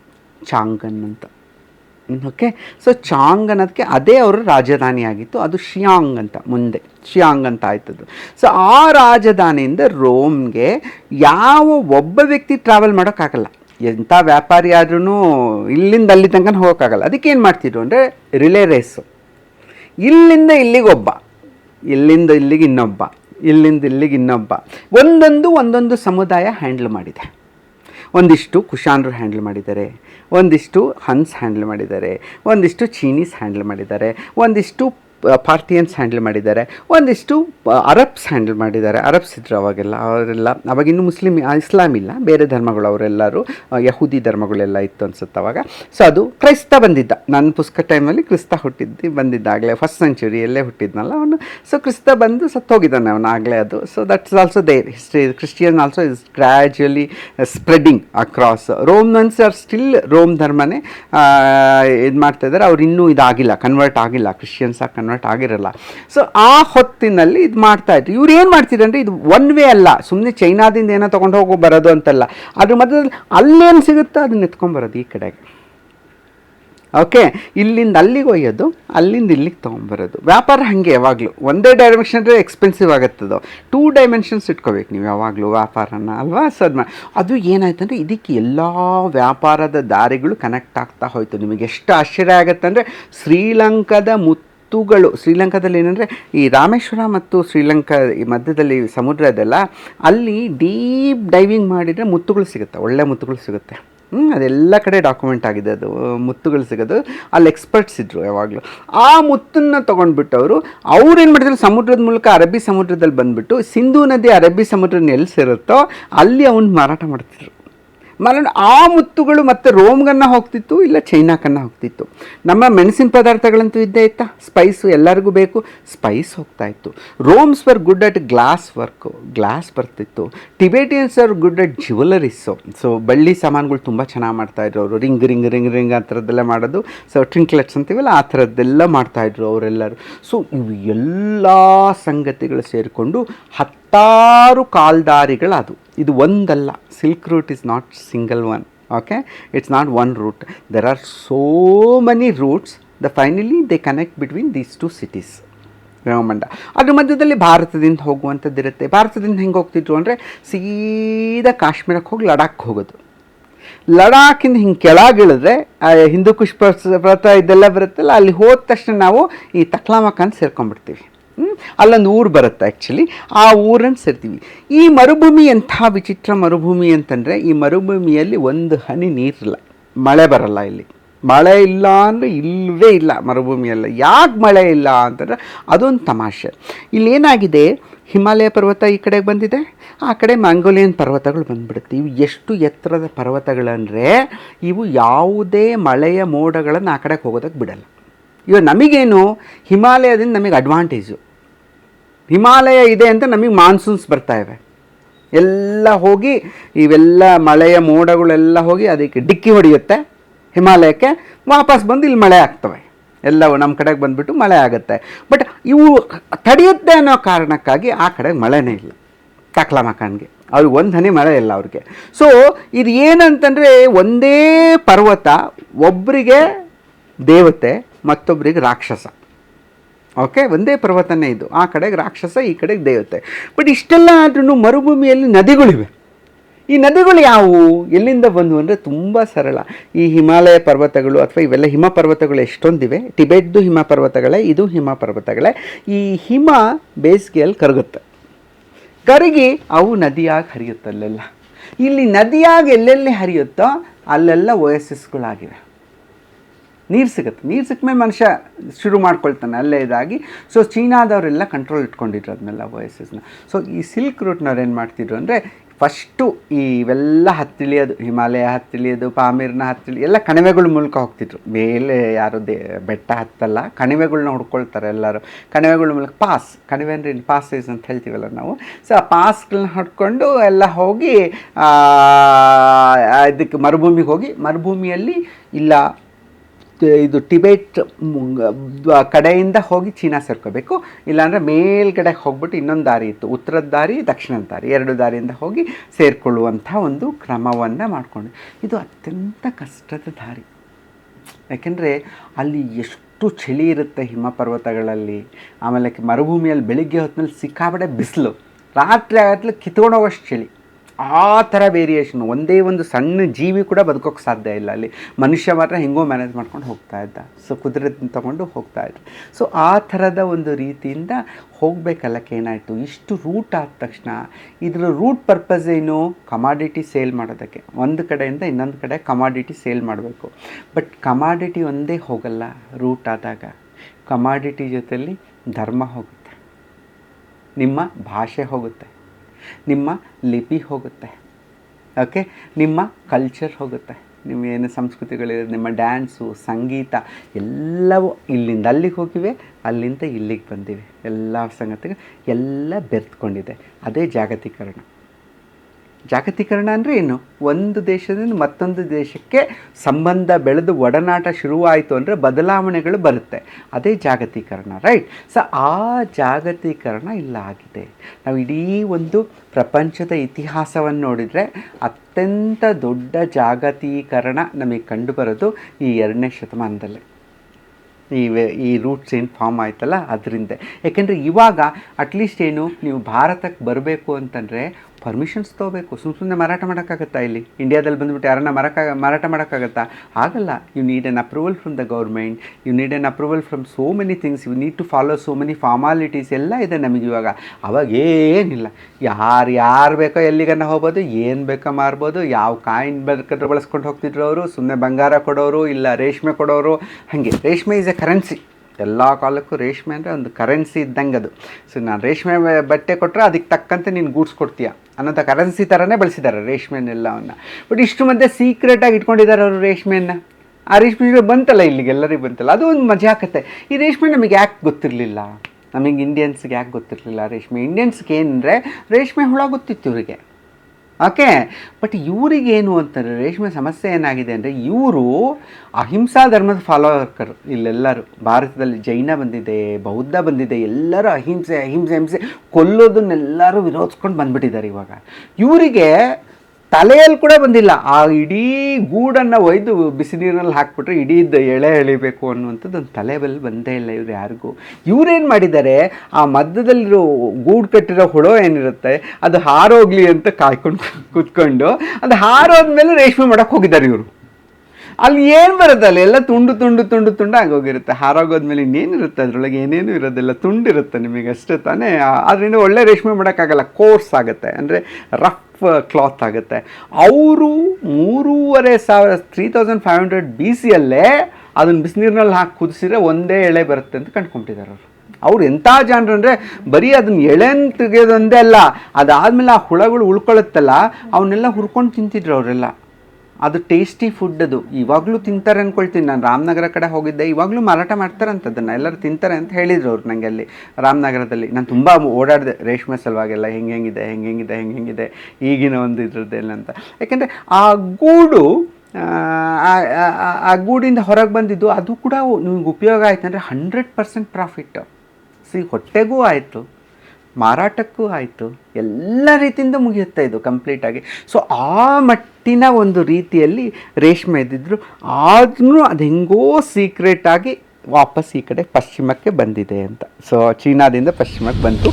ಚಾಂಗನ್ ಅಂತ. ಓಕೆ ಸೊ ಚಾಂಗ್ ಅನ್ನೋದಕ್ಕೆ ಅದೇ ಅವರ ರಾಜಧಾನಿ ಆಗಿತ್ತು. ಅದು ಶಿಯಾಂಗ್ ಅಂತ, ಮುಂದೆ. ಶಿಯಾಂಗ್ ಅಂತ ಆಯ್ತದ್ದು. ಸೊ ಆ ರಾಜಧಾನಿಯಿಂದ ರೋಮ್ಗೆ ಯಾವ ಒಬ್ಬ ವ್ಯಕ್ತಿ ಟ್ರಾವೆಲ್ ಮಾಡೋಕ್ಕಾಗಲ್ಲ. ಎಂಥ ವ್ಯಾಪಾರಿ ಆದ್ರೂ ಇಲ್ಲಿಂದ ಅಲ್ಲಿ ತನಕ ಹೋಗೋಕ್ಕಾಗಲ್ಲ. ಅದಕ್ಕೆ ಏನು ಮಾಡ್ತಿದ್ರು ಅಂದರೆ ರಿಲೇ ರೇಸು ಇಲ್ಲಿಂದ ಇಲ್ಲಿಗೊಬ್ಬ, ಇಲ್ಲಿಂದ ಇಲ್ಲಿಗೆ ಇನ್ನೊಬ್ಬ, ಇಲ್ಲಿಂದ ಇಲ್ಲಿಗೆ ಇನ್ನೊಬ್ಬ. ಒಂದೊಂದು ಒಂದೊಂದು ಸಮುದಾಯ ಹ್ಯಾಂಡ್ಲ್ ಮಾಡಿದೆ. ಒಂದಿಷ್ಟು ಕುಶಾನ್ರು ಹ್ಯಾಂಡ್ಲ್ ಮಾಡಿದ್ದಾರೆ, ಒಂದಿಷ್ಟು ಹನ್ಸ್ ಹ್ಯಾಂಡ್ಲ್ ಮಾಡಿದ್ದಾರೆ, ಒಂದಿಷ್ಟು ಚೀನೀಸ್ ಹ್ಯಾಂಡ್ಲ್ ಮಾಡಿದ್ದಾರೆ, ಒಂದಿಷ್ಟು ಪಾರ್ಟಿಯನ್ಸ್ ಹ್ಯಾಂಡಲ್ ಮಾಡಿದ್ದಾರೆ. ಒಂದಿಷ್ಟು ಅರಬ್ಸ್ ಹ್ಯಾಂಡಲ್ ಮಾಡಿದ್ದಾರೆ. ಅರಬ್ಸ್ ಇದ್ರು ಅವಾಗೆಲ್ಲ, ಅವರೆಲ್ಲ, ಅವಾಗ ಇನ್ನು ಮುಸ್ಲಿಮ್ ಇಸ್ಲಾಂ ಇಲ್ಲ. ಬೇರೆ ಧರ್ಮಗಳು ಅವರೆಲ್ಲರೂ ಯಹೂದಿ ಧರ್ಮಗಳೆಲ್ಲ ಇತ್ತು ಅನ್ಸುತ್ತೆ ಅವಾಗ. ಸೊ ಅದು ಕ್ರೈಸ್ತ ಬಂದಿದ್ದ. ನನ್ನ ಪುಸ್ತಕ ಟೈಮಲ್ಲಿ ಕ್ರಿಸ್ತ ಹುಟ್ಟಿದ್ದು, ಬಂದಿದ್ದಾಗಲೇ ಫಸ್ಟ್ ಸೆಂಚುರಿಯಲ್ಲೇ ಹುಟ್ಟಿದ್ನಲ್ಲ ಅವನು. ಸೊ ಕ್ರಿಸ್ತ ಬಂದು ಸತ್ತೋಗಿದ್ದಾನೆ ಅವನು ಆಗಲೇ ಅದು. So that's also their history Christian also is gradually spreading across Romans are still Rome ಧರ್ಮನೇ ಇದು ಮಾಡ್ತಾ ಇದ್ದಾರೆ. ಅವ್ರು ಇನ್ನೂ ಇದಾಗಿಲ್ಲ ಕನ್ವರ್ಟ್ ಆಗಿಲ್ಲ. ಕ್ರಿಶ್ಚಿಯನ್ಸ್ ಆಗಿ ಕನ್ವರ್ಟ್ ಆಗಿರಲ್ಲ. ಸೊ ಆ ಹೊತ್ತಿನಲ್ಲಿ ಇದು ಮಾಡ್ತಾ ಇದ್ರು. ಇವ್ರು ಏನು ಮಾಡ್ತಿದ್ರು ಅಂದರೆ ಇದು ಒನ್ ವೇ ಅಲ್ಲ. ಸುಮ್ಮನೆ ಚೈನಾದಿಂದ ಏನೋ ತೊಗೊಂಡು ಹೋಗೋ ಬರೋದು ಅಂತಲ್ಲ. ಅದ್ರ ಮಧ್ಯದಲ್ಲಿ ಅಲ್ಲೇನು ಸಿಗುತ್ತೋ ಅದನ್ನ ಎತ್ಕೊಂಬರೋದು ಈ ಕಡೆಗೆ. ಓಕೆ ಇಲ್ಲಿಂದ ಅಲ್ಲಿಗೆ ಒಯ್ಯೋದು, ಅಲ್ಲಿಂದ ಇಲ್ಲಿಗೆ ತೊಗೊಂಬರೋದು ವ್ಯಾಪಾರ ಹಾಗೆ ಯಾವಾಗಲೂ. ಒಂದೇ ಡೈಮೆನ್ಷನ್ ಅಂದರೆ ಎಕ್ಸ್ಪೆನ್ಸಿವ್ ಆಗುತ್ತದು. ಟೂ ಡೈಮೆನ್ಷನ್ಸ್ ಇಟ್ಕೋಬೇಕು ನೀವು ಯಾವಾಗಲೂ ವ್ಯಾಪಾರನ, ಅಲ್ವಾ? ಸದ್ಮ ಅದು ಏನಾಯ್ತು ಅಂದರೆ ಇದಕ್ಕೆ ಎಲ್ಲ ವ್ಯಾಪಾರದ ದಾರಿಗಳು ಕನೆಕ್ಟ್ ಆಗ್ತಾ ಹೋಯ್ತು. ನಿಮಗೆ ಎಷ್ಟು ಆಶ್ಚರ್ಯ ಆಗುತ್ತೆ ಅಂದರೆ ಶ್ರೀಲಂಕಾದ ಮುತ್ತುಗಳು ಶ್ರೀಲಂಕಾದಲ್ಲಿ ಏನಂದರೆ ಈ ರಾಮೇಶ್ವರ ಮತ್ತು ಶ್ರೀಲಂಕಾ ಈ ಮಧ್ಯದಲ್ಲಿ ಸಮುದ್ರ ಇದೆಲ್ಲ ಅಲ್ಲಿ ಡೀಪ್ ಡೈವಿಂಗ್ ಮಾಡಿದರೆ ಮುತ್ತುಗಳು ಸಿಗುತ್ತೆ, ಒಳ್ಳೆ ಮುತ್ತುಗಳು ಸಿಗುತ್ತೆ. ಅದೆಲ್ಲ ಕಡೆ ಡಾಕ್ಯುಮೆಂಟ್ ಆಗಿದೆ ಅದು, ಮುತ್ತುಗಳು ಸಿಗೋದು. ಅಲ್ಲಿ ಎಕ್ಸ್ಪರ್ಟ್ಸ್ ಇದ್ದರು ಯಾವಾಗಲೂ. ಆ ಮುತ್ತನ್ನು ತೊಗೊಂಡ್ಬಿಟ್ಟು ಅವರು ಏನು ಮಾಡಿದ್ರು ಸಮುದ್ರದ ಮೂಲಕ ಅರಬ್ಬಿ ಸಮುದ್ರದಲ್ಲಿ ಬಂದುಬಿಟ್ಟು, ಸಿಂಧೂ ನದಿ ಅರಬ್ಬಿ ಸಮುದ್ರ ಎಲ್ಲಿ ಅಲ್ಲಿ ಅವನು ಮಾರಾಟ ಮಾಡ್ತಿದ್ರು. ಮಾರಾಟ ಆ ಮುತ್ತುಗಳು ಮತ್ತೆ ರೋಮ್ಗನ್ನು ಹೋಗ್ತಿತ್ತು ಇಲ್ಲ ಚೈನಾಕನ್ನ ಹೋಗ್ತಿತ್ತು? ನಮ್ಮ ಮೆಣಸಿನ ಪದಾರ್ಥಗಳಂತೂ ಇದ್ದೇ ಇತ್ತ? ಸ್ಪೈಸು ಎಲ್ಲರಿಗೂ ಬೇಕು. ಸ್ಪೈಸ್ ಹೋಗ್ತಾ ಇತ್ತು. Romes were good at glass work glass ಬರ್ತಿತ್ತು. Tibetans are good at jewelleries so ಬಳ್ಳಿ ಸಾಮಾನುಗಳು ತುಂಬ ಚೆನ್ನಾಗಿ ಮಾಡ್ತಾಯಿದ್ರು ಅವರು. ರಿಂಗ್ ರಿಂಗ್ ರಿಂಗ್ ರಿಂಗ್ ಆ ಥರದ್ದೆಲ್ಲ ಮಾಡೋದು. ಸೊ ಟ್ರಿಂಕ್ಲೆಟ್ಸ್ ಅಂತೀವಲ್ಲ, ಆ ಥರದ್ದೆಲ್ಲ ಮಾಡ್ತಾಯಿದ್ರು ಅವರೆಲ್ಲರೂ. ಸೊ ಇವು ಎಲ್ಲ ಸಂಗತಿಗಳು ಸೇರಿಕೊಂಡು ಹತ್ತಾರು ಕಾಲ್ದಾರಿಗಳದು ಇದು ಒಂದಲ್ಲ. Silk route is not single one, okay? It's not one route. There are so many routes, the finally they connect between these two cities. ರಾಮಮಂಡ. ಅದ್ರ ಮಧ್ಯದಲ್ಲಿ ಭಾರತದಿಂದ ಹೋಗುವಂಥದ್ದು ಇರುತ್ತೆ. ಭಾರತದಿಂದ ಹೆಂಗೆ ಹೋಗ್ತಿದ್ರು ಅಂದರೆ ಸೀದಾ ಕಾಶ್ಮೀರಕ್ಕೆ ಹೋಗಿ ಲಡಾಖ್ ಹೋಗೋದು. ಲಡಾಖಿಂದ ಹಿಂಗೆ ಕೆಳಗಿಳಿದ್ರೆ ಹಿಂದೂ ಕುಶ್ ವ್ರತ ಇದೆಲ್ಲ ಬರುತ್ತಲ್ಲ, ಅಲ್ಲಿ ಹೋದ ತಕ್ಷಣ ನಾವು ಈ ತಕ್ಲಾಮಕ್ಕ ಅಂತ ಸೇರ್ಕೊಂಡ್ಬಿಡ್ತೀವಿ? ಅಲ್ಲೊಂದು ಊರು ಬರುತ್ತೆ ಆ್ಯಕ್ಚುಲಿ ಆ ಊರನ್ನು ಸೇರ್ತೀವಿ. ಈ ಮರುಭೂಮಿ ಎಂಥ ವಿಚಿತ್ರ ಮರುಭೂಮಿ ಅಂತಂದರೆ ಈ ಮರುಭೂಮಿಯಲ್ಲಿ ಒಂದು ಹನಿ ನೀರಿಲ್ಲ. ಮಳೆ ಬರಲ್ಲ ಇಲ್ಲಿ. ಮಳೆ ಇಲ್ಲ ಅಂದರೆ ಇಲ್ಲವೇ ಇಲ್ಲ ಮರುಭೂಮಿಯಲ್ಲ. ಯಾಕೆ ಮಳೆ ಇಲ್ಲ ಅಂತಂದರೆ ಅದೊಂದು ತಮಾಷೆ. ಇಲ್ಲೇನಾಗಿದೆ ಹಿಮಾಲಯ ಪರ್ವತ ಈ ಕಡೆಗೆ ಬಂದಿದೆ. ಆ ಕಡೆ ಮ್ಯಾಂಗೋಲಿಯನ್ ಪರ್ವತಗಳು ಬಂದ್ಬಿಡುತ್ತೆ. ಇವು ಎಷ್ಟು ಎತ್ತರದ ಪರ್ವತಗಳಂದರೆ ಇವು ಯಾವುದೇ ಮಳೆಯ ಮೋಡಗಳನ್ನು ಆ ಕಡೆಗೆ ಹೋಗೋದಕ್ಕೆ ಬಿಡಲ್ಲ. ಇವಾಗ ನಮಗೇನು ಹಿಮಾಲಯದಿಂದ ನಮಗೆ ಅಡ್ವಾಂಟೇಜು ಹಿಮಾಲಯ ಇದೆ ಅಂತ ನಮಗೆ ಮಾನ್ಸೂನ್ಸ್ ಬರ್ತಾ ಇವೆ. ಎಲ್ಲ ಹೋಗಿ ಇವೆಲ್ಲ ಮಳೆಯ ಮೋಡಗಳೆಲ್ಲ ಹೋಗಿ ಅದಕ್ಕೆ ಡಿಕ್ಕಿ ಹೊಡೆಯುತ್ತೆ. ಹಿಮಾಲಯಕ್ಕೆ ವಾಪಸ್ ಬಂದು ಇಲ್ಲಿ ಮಳೆ ಆಗ್ತವೆ. ಎಲ್ಲವೂ ನಮ್ಮ ಕಡೆಗೆ ಬಂದುಬಿಟ್ಟು ಮಳೆ ಆಗುತ್ತೆ. ಬಟ್ ಇವು ತಡೆಯುತ್ತೆ ಅನ್ನೋ ಕಾರಣಕ್ಕಾಗಿ ಆ ಕಡೆಗೆ ಮಳೆನೇ ಇಲ್ಲ. ತಕ್ಲಮಕಾನ್ಗೆ ಅವ್ರಿಗೆ ಒಂದು ಹನಿ ಮಳೆ ಇಲ್ಲ ಅವ್ರಿಗೆ. ಸೊ ಇದು ಏನಂತಂದರೆ ಒಂದೇ ಪರ್ವತ ಒಬ್ಬರಿಗೆ ದೇವತೆ ಮತ್ತೊಬ್ಬರಿಗೆ ರಾಕ್ಷಸ. ಓಕೆ? ಒಂದೇ ಪರ್ವತನೇ ಇದು. ಆ ಕಡೆಗೆ ರಾಕ್ಷಸ, ಈ ಕಡೆಗೆ ದೇವತೆ. ಬಟ್ ಇಷ್ಟೆಲ್ಲ ಆದ್ರೂ ಮರುಭೂಮಿಯಲ್ಲಿ ನದಿಗಳಿವೆ. ಈ ನದಿಗಳು ಯಾವುವು? ಎಲ್ಲಿಂದ ಬಂದವು ಅಂದರೆ ತುಂಬ ಸರಳ. ಈ ಹಿಮಾಲಯ ಪರ್ವತಗಳು ಅಥವಾ ಇವೆಲ್ಲ ಹಿಮ ಪರ್ವತಗಳು ಎಷ್ಟೊಂದಿವೆ? ಟಿಬೆಟ್ದು ಹಿಮ ಪರ್ವತಗಳೇ, ಇದು ಹಿಮ ಪರ್ವತಗಳೇ. ಈ ಹಿಮ ಬೇಸಿಗೆಯಲ್ಲಿ ಕರಗುತ್ತೆ. ಕರಗಿ ಅವು ನದಿಯಾಗಿ ಹರಿಯುತ್ತೆ ಅಲ್ಲೆಲ್ಲ ಇಲ್ಲಿ ನದಿಯಾಗಿ ಎಲ್ಲೆಲ್ಲಿ ಹರಿಯುತ್ತೋ ಅಲ್ಲೆಲ್ಲ ಓಯಸಿಸ್ಗಳಾಗಿವೆ ನೀರು ಸಿಗುತ್ತೆ. ನೀರು ಸಿಕ್ಕ ಮೇಲೆ ಮನುಷ್ಯ ಶುರು ಮಾಡ್ಕೊಳ್ತಾನೆ, ಅಲ್ಲೇ ಇದಾಗಿ. ಸೊ ಚೀನಾದವರೆಲ್ಲ ಕಂಟ್ರೋಲ್ ಇಟ್ಕೊಂಡಿದ್ರು ಅದನ್ನೆಲ್ಲ ವಯಸ್ಸಸ್ನ ಸೊ ಈ ಸಿಲ್ಕ್ ರೂಟ್ನವ್ರು ಏನು ಮಾಡ್ತಿದ್ರು ಅಂದರೆ ಫಸ್ಟು ಇವೆಲ್ಲ ಹತ್ತಿಳಿಯೋದು, ಹಿಮಾಲಯ ಹತ್ತಿಳಿಯೋದು, ಪಾಮೀರ್ನ ಹತ್ತಿಳಿ, ಎಲ್ಲ ಕಣಿವೆಗಳ ಮೂಲಕ ಹೋಗ್ತಿದ್ರು. ಮೇಲೆ ಯಾರು ದೇ, ಬೆಟ್ಟ ಹತ್ತಲ್ಲ ಕಣಿವೆಗಳನ್ನ ಹುಡ್ಕೊಳ್ತಾರೆ ಎಲ್ಲರೂ. ಕಣಿವೆಗಳ ಮೂಲಕ ಪಾಸ್ ಕಣಿವೆ ಅಂದರೆ ಪಾಸ್ ಪಾಸೇಜ್ ಅಂತ ಹೇಳ್ತೀವಲ್ಲ ನಾವು. ಸೊ ಆ ಪಾಸ್ಗಳನ್ನ ಹೊಡ್ಕೊಂಡು ಎಲ್ಲ ಹೋಗಿ ಇದಕ್ಕೆ ಮರುಭೂಮಿಗೆ ಹೋಗಿ, ಮರುಭೂಮಿಯಲ್ಲಿ ಇಲ್ಲ ಇದು ಟಿಬೆಟ್ ಕಡೆಯಿಂದ ಹೋಗಿ ಚೀನಾ ಸೇರ್ಕೋಬೇಕು. ಇಲ್ಲಾಂದರೆ ಮೇಲ್ಗಡೆ ಹೋಗ್ಬಿಟ್ಟು ಇನ್ನೊಂದು ದಾರಿ ಇತ್ತು. ಉತ್ತರದ ದಾರಿ, ದಕ್ಷಿಣದ ದಾರಿ. ಎರಡು ದಾರಿಯಿಂದ ಹೋಗಿ ಸೇರಿಕೊಳ್ಳುವಂಥ ಒಂದು ಕ್ರಮವನ್ನು ಮಾಡಿಕೊಂಡು. ಇದು ಅತ್ಯಂತ ಕಷ್ಟದ ದಾರಿ. ಯಾಕೆಂದರೆ ಅಲ್ಲಿ ಎಷ್ಟು ಚಳಿ ಇರುತ್ತೆ ಹಿಮ ಪರ್ವತಗಳಲ್ಲಿ ಆಮೇಲೆ ಮರುಭೂಮಿಯಲ್ಲಿ ಬೆಳಿಗ್ಗೆ ಹೊತ್ತಿನಲ್ಲಿ ಸಿಕ್ಕಾಬಡೆ ಬಿಸಿಲು. ರಾತ್ರಿ ಆಗತ್ಲೆ ಕಿತ್ಕೊಂಡು ಹೋಗೋಷ್ಟು ಚಳಿ. ಆ ಥರ ವೇರಿಯೇಷನ್ ಒಂದೇ ಒಂದು ಸಣ್ಣ ಜೀವಿ ಕೂಡ ಬದುಕೋಕ್ಕೆ ಸಾಧ್ಯ ಇಲ್ಲ ಅಲ್ಲಿ. ಮನುಷ್ಯ ಮಾತ್ರ ಹೆಂಗೋ ಮ್ಯಾನೇಜ್ ಮಾಡ್ಕೊಂಡು ಹೋಗ್ತಾ ಇದ್ದ. ಸೊ ಕುದುರೆ ತಗೊಂಡು ಹೋಗ್ತಾ ಇದ್ದ ಸೊ ಆ ಥರದ ಒಂದು ರೀತಿಯಿಂದ ಹೋಗಬೇಕಲ್ಲಕ್ಕೆ ಏನಾಯಿತು ಇಷ್ಟು ರೂಟ್ ಆದ ತಕ್ಷಣ ಇದರ ರೂಟ್ ಪರ್ಪಸ್ ಏನು? ಕಮಾಡಿಟಿ ಸೇಲ್ ಮಾಡೋದಕ್ಕೆ. ಒಂದು ಕಡೆಯಿಂದ ಇನ್ನೊಂದು ಕಡೆ ಕಮಾಡಿಟಿ ಸೇಲ್ ಮಾಡಬೇಕು. ಬಟ್ ಕಮಾಡಿಟಿ ಒಂದೇ ಹೋಗಲ್ಲ ರೂಟ್ ಆದಾಗ. ಕಮಾಡಿಟಿ ಜೊತೆಯಲ್ಲಿ ಧರ್ಮ ಹೋಗುತ್ತೆ. ನಿಮ್ಮ ಭಾಷೆ ಹೋಗುತ್ತೆ. ನಿಮ್ಮ ಲಿಪಿ ಹೋಗುತ್ತೆ. ಓಕೆ ನಿಮ್ಮ ಕಲ್ಚರ್ ಹೋಗುತ್ತೆ. ನಿಮ್ಮ ಏನು ಸಂಸ್ಕೃತಿಗಳಿರೋದು ನಿಮ್ಮ ಡ್ಯಾನ್ಸು ಸಂಗೀತ, ಎಲ್ಲವೂ ಇಲ್ಲಿಂದ ಅಲ್ಲಿಗೆ ಹೋಗಿವೆ, ಅಲ್ಲಿಂದ ಇಲ್ಲಿಗೆ ಬಂದಿವೆ. ಎಲ್ಲ ಸಂಗತಿಗಳು ಎಲ್ಲ ಬೆರೆತ್ಕೊಂಡಿದೆ. ಅದೇ ಜಾಗತೀಕರಣ. ಜಾಗತೀಕರಣ ಅಂದರೆ ಏನು? ಒಂದು ದೇಶದಿಂದ ಮತ್ತೊಂದು ದೇಶಕ್ಕೆ ಸಂಬಂಧ ಬೆಳೆದು ಒಡನಾಟ ಶುರುವಾಯಿತು ಅಂದರೆ ಬದಲಾವಣೆಗಳು ಬರುತ್ತೆ. ಅದೇ ಜಾಗತೀಕರಣ ರೈಟ್ ಸೊ ಆ ಜಾಗತೀಕರಣ ಇಲ್ಲ ಆಗಿದೆ. ನಾವು ಇಡೀ ಒಂದು ಪ್ರಪಂಚದ ಇತಿಹಾಸವನ್ನು ನೋಡಿದರೆ ಅತ್ಯಂತ ದೊಡ್ಡ ಜಾಗತೀಕರಣ ನಮಗೆ ಕಂಡುಬರೋದು ಈ ಎರಡನೇ ಶತಮಾನದಲ್ಲಿ. ಈ ಈ ರೂಟ್ಸ್ ಏನು ಫಾರ್ಮ್ ಆಯ್ತಲ್ಲ ಅದರಿಂದ. ಯಾಕೆಂದರೆ ಇವಾಗ ಅಟ್ಲೀಸ್ಟ್ ಏನು, ನೀವು ಭಾರತಕ್ಕೆ ಬರಬೇಕು ಅಂತಂದರೆ ಪರ್ಮಿಷನ್ಸ್ ತೊಗೋಬೇಕು. ಸುಮ್ಮ ಸುಮ್ಮನೆ ಮಾರಾಟ ಮಾಡೋಕ್ಕಾಗತ್ತಾ ಇಲ್ಲಿ? ಇಂಡಿಯಾದಲ್ಲಿ ಬಂದುಬಿಟ್ಟು ಯಾರನ್ನ ಮರಕ, ಮಾರಾಟ ಮಾಡೋಕ್ಕಾಗತ್ತಾ? ಆಗಲ್ಲ. You need an approval from the government you need an approval from so many things you need to follow so many formalities ಎಲ್ಲ ಇದೆ ನಮಗೆ ಇವಾಗ. ಅವಾಗ ಏನಿಲ್ಲ. ಯಾರು ಯಾರು ಬೇಕೋ ಎಲ್ಲಿಗನ್ನ ಹೋಗ್ಬೋದು, ಏನು ಬೇಕೋ ಮಾರ್ಬೋದು, ಯಾವ ಕಾಯಿನ್ ಬೇಕಾದ್ರೂ ಬಳಸ್ಕೊಂಡು ಹೋಗ್ತಿದ್ರು ಅವರು ಸುಮ್ಮನೆ ಬಂಗಾರ ಕೊಡೋರು, ಇಲ್ಲ ರೇಷ್ಮೆ ಕೊಡೋರು, ಹಾಗೆ. ರೇಷ್ಮೆ ಈಸ್ ಎ ಕರೆನ್ಸಿ ಎಲ್ಲ ಕಾಲಕ್ಕೂ ರೇಷ್ಮೆ ಅಂದರೆ ಒಂದು ಕರೆನ್ಸಿ ಇದ್ದಂಗೆ ಅದು ಸೊ ನಾನು ರೇಷ್ಮೆ ಬಟ್ಟೆ ಕೊಟ್ಟರೆ ಅದಕ್ಕೆ ತಕ್ಕಂತೆ ನೀನು ಗೂಡ್ಸ್ ಕೊಡ್ತೀಯ. ಅನ್ನೋಂಥ ಕರೆನ್ಸಿ ಥರನೇ ಬಳಸಿದ್ದಾರೆ ರೇಷ್ಮೆನೆಲ್ಲವನ್ನು ಬಟ್ ಇಷ್ಟು ಮಧ್ಯೆ ಸೀಕ್ರೆಟಾಗಿ ಇಟ್ಕೊಂಡಿದ್ದಾರೆ ಅವರು ರೇಷ್ಮೆಯನ್ನು. ಆ ರೇಷ್ಮೆ ಬಂತಲ್ಲ ಇಲ್ಲಿಗೆ, ಎಲ್ಲರಿಗೂ ಬಂತಲ್ಲ? ಅದು ಒಂದು ಮಜಾ ಆಗುತ್ತೆ ಈ ರೇಷ್ಮೆ ನಮಗೆ ಯಾಕೆ ಗೊತ್ತಿರಲಿಲ್ಲ? ನಮಗೆ ಇಂಡಿಯನ್ಸ್ಗೆ ಯಾಕೆ ಗೊತ್ತಿರಲಿಲ್ಲ ರೇಷ್ಮೆ? ಇಂಡಿಯನ್ಸ್ಗೆ ಏನಂದರೆ ರೇಷ್ಮೆ ಹುಳ ಗೊತ್ತಿತ್ತು ಇವರಿಗೆ. ಓಕೆ? ಬಟ್ ಇವರಿಗೇನು ಅಂತಾರೆ ರೇಷ್ಮೆ ಸಮಸ್ಯೆ ಏನಾಗಿದೆ ಅಂದರೆ ಇವರು ಅಹಿಂಸಾ ಧರ್ಮದ ಫಾಲೋವರ್ಕರು ಇಲ್ಲೆಲ್ಲರೂ. ಭಾರತದಲ್ಲಿ ಜೈನ ಬಂದಿದೆ, ಬೌದ್ಧ ಬಂದಿದೆ, ಎಲ್ಲರೂ ಅಹಿಂಸೆ ಅಹಿಂಸೆ ಹಿಂಸೆ ಕೊಲ್ಲೋದನ್ನೆಲ್ಲರೂ ವಿರೋಧಿಸ್ಕೊಂಡು ಬಂದ್ಬಿಟ್ಟಿದ್ದಾರೆ ಇವಾಗ. ಇವರಿಗೆ ತಲೆಯಲ್ಲಿ ಕೂಡ ಬಂದಿಲ್ಲ. ಆ ಇಡೀ ಗೂಡನ್ನು ಒಯ್ದು ಬಿಸಿ ನೀರಲ್ಲಿ ಹಾಕ್ಬಿಟ್ರೆ ಇಡೀ ಎಳೆ ಎಳಿಬೇಕು ಅನ್ನುವಂಥದ್ದು ಒಂದು ತಲೆಬಲ್ಲಿ ಬಂದೇ ಇಲ್ಲ ಇವ್ರು ಯಾರಿಗೂ. ಇವ್ರೇನು ಮಾಡಿದ್ದಾರೆ? ಆ ಮಧ್ಯದಲ್ಲಿರೋ ಗೂಡು ಕಟ್ಟಿರೋ ಹುಳು ಏನಿರುತ್ತೆ? ಅದು ಹಾರೋಗ್ಲಿ ಅಂತ ಕಾಯ್ಕೊಂಡು ಕೂತ್ಕೊಂಡು, ಅದು ಹಾರೋದ್ಮೇಲೆ ರೇಷ್ಮೆ ಮಾಡೋಕ್ಕೆ ಹೋಗಿದ್ದಾರೆ ಇವರು. ಅಲ್ಲಿ ಏನು ಬರುತ್ತೆ ಅಲ್ಲಿ ಎಲ್ಲ ತುಂಡು ತುಂಡು ತುಂಡು ತುಂಡು ಆಗೋಗಿರುತ್ತೆ. ಹಾರೋಗೋದ್ಮೇಲೆ ಇನ್ನೇನಿರುತ್ತೆ ಅದರೊಳಗೆ? ಏನೇನು ಇರೋದಿಲ್ಲ. ತುಂಡಿರುತ್ತೆ ನಿಮಗೆ ಅಷ್ಟೇ ತಾನೇ? ಅದರಿಂದ ಒಳ್ಳೆ ರೇಷ್ಮೆ ಮಾಡೋಕ್ಕಾಗಲ್ಲ. ಕೋರ್ಸ್ ಆಗುತ್ತೆ. ಅಂದರೆ ರಫ್ ಕ್ಲಾತ್ ಆಗುತ್ತೆ. ಅವರು ಮೂರುವರೆ ಸಾವಿರ three thousand five hundred B ಸಿಯಲ್ಲೇ ಅದನ್ನು ಬಿಸಿನೀರಿನಲ್ಲಿ ಹಾಕಿ ಕುದಿಸಿದ್ರೆ ಒಂದೇ ಎಳೆ ಬರುತ್ತೆ ಅಂತ ಕಂಡ್ಕೊಂಡಿದ್ದಾರೆ ಅವರು. ಅವ್ರು ಎಂಥ ಜಾನ್ರು ಅಂದರೆ ಬರೀ ಅದನ್ನ ಎಳೆನ ತೆಗೆಯೋದೊಂದೇ ಅಲ್ಲ. ಅದಾದಮೇಲೆ ಆ ಹುಳಗಳು ಉಳ್ಕೊಳ್ಳುತ್ತಲ್ಲ, ಅವನ್ನೆಲ್ಲ ಹುರ್ಕೊಂಡು ತಿಂತಿದ್ರು ಅವರೆಲ್ಲ. ಅದು ಟೇಸ್ಟಿ ಫುಡ್ ಅದು. ಇವಾಗಲೂ ತಿಂತಾರೆ ಅಂದ್ಕೊಳ್ತೀನಿ ನಾನು ರಾಮನಗರ ಕಡೆ ಹೋಗಿದ್ದೆ. ಇವಾಗಲೂ ಮಾರಾಟ ಮಾಡ್ತಾರಂತ ಅದನ್ನು. ಎಲ್ಲರೂ ತಿಂತಾರೆ ಅಂತ ಹೇಳಿದರು ಅವ್ರು ನನಗೆ ಅಲ್ಲಿ ರಾಮನಗರದಲ್ಲಿ. ನಾನು ತುಂಬ ಓಡಾಡಿದೆ ರೇಷ್ಮೆ ಸಲುವಾಗೆಲ್ಲ ಹೆಂಗೆ ಹೆಂಗಿದೆ ಹೆಂಗೆ ಹೆಂಗಿದೆ ಹೆಂಗೆ ಹೆಂಗಿದೆ ಈಗಿನ ಒಂದು ಇದ್ರದ್ದೆಲ್ಲ ಅಂತ. ಯಾಕೆಂದರೆ ಆ ಗೂಡು ಆ, ಗೂಡಿಂದ ಹೊರಗೆ ಬಂದಿದ್ದು ಅದು ಕೂಡ ನಿಮ್ಗೆ ಉಪಯೋಗ ಆಯ್ತು ಅಂದರೆ ಹಂಡ್ರೆಡ್ ಪರ್ಸೆಂಟ್ ಪ್ರಾಫಿಟ್ ಸಿ ಹೊಟ್ಟೆಗೂ ಆಯಿತು. ಮಾರಾಟಕ್ಕೂ ಆಯಿತು. ಎಲ್ಲ ರೀತಿಯಿಂದ ಮುಗಿಯುತ್ತೆ ಇದು ಕಂಪ್ಲೀಟಾಗಿ ಸೊ ಆ ಮಟ್ಟಿನ ಒಂದು ರೀತಿಯಲ್ಲಿ ರೇಷ್ಮೆ ಇದ್ದಿದ್ರು. ಆದ್ರೂ ಅದು ಹೆಂಗೋ ಸೀಕ್ರೆಟಾಗಿ ವಾಪಸ್ ಈ ಕಡೆ ಪಶ್ಚಿಮಕ್ಕೆ ಬಂದಿದೆ ಅಂತ. ಸೊ ಚೀನಾದಿಂದ ಪಶ್ಚಿಮಕ್ಕೆ ಬಂತು.